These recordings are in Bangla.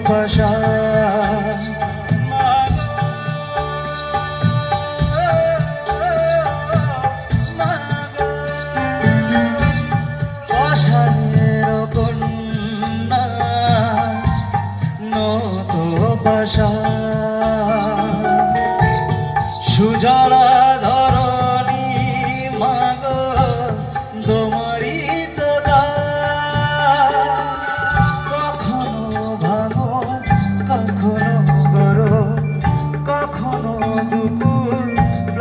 ভাষা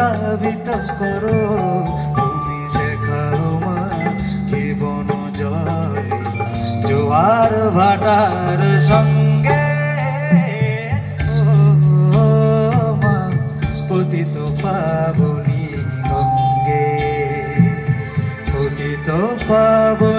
প্লাবিত করো। তুমি শেখাও জীবন জয়। জোয়ার ভাটার সঙ্গে মা, পতিত পাবনি গঙ্গে। পতিত পাবনি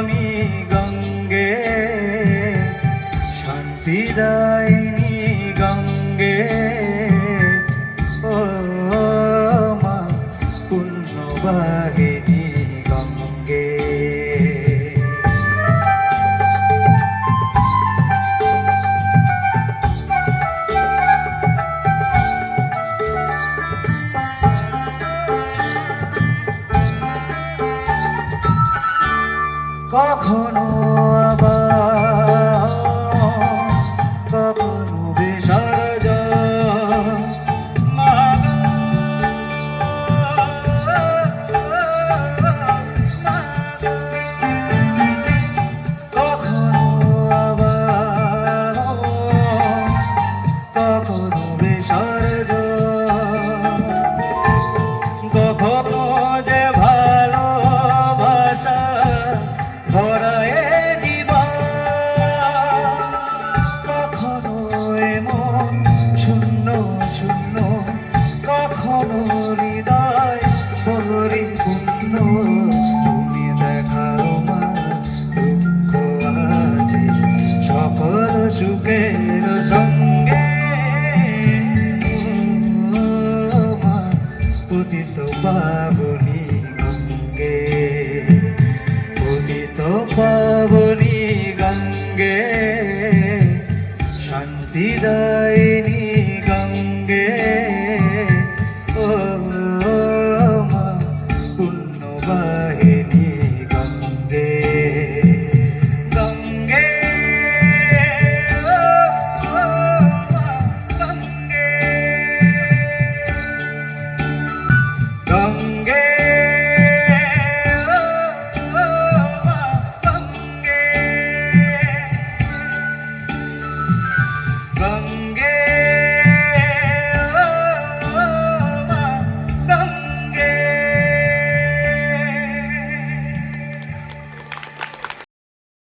পতিত পাবনি গঙ্গে পতিত পাবনি গঙ্গে শান্তিদায়িনী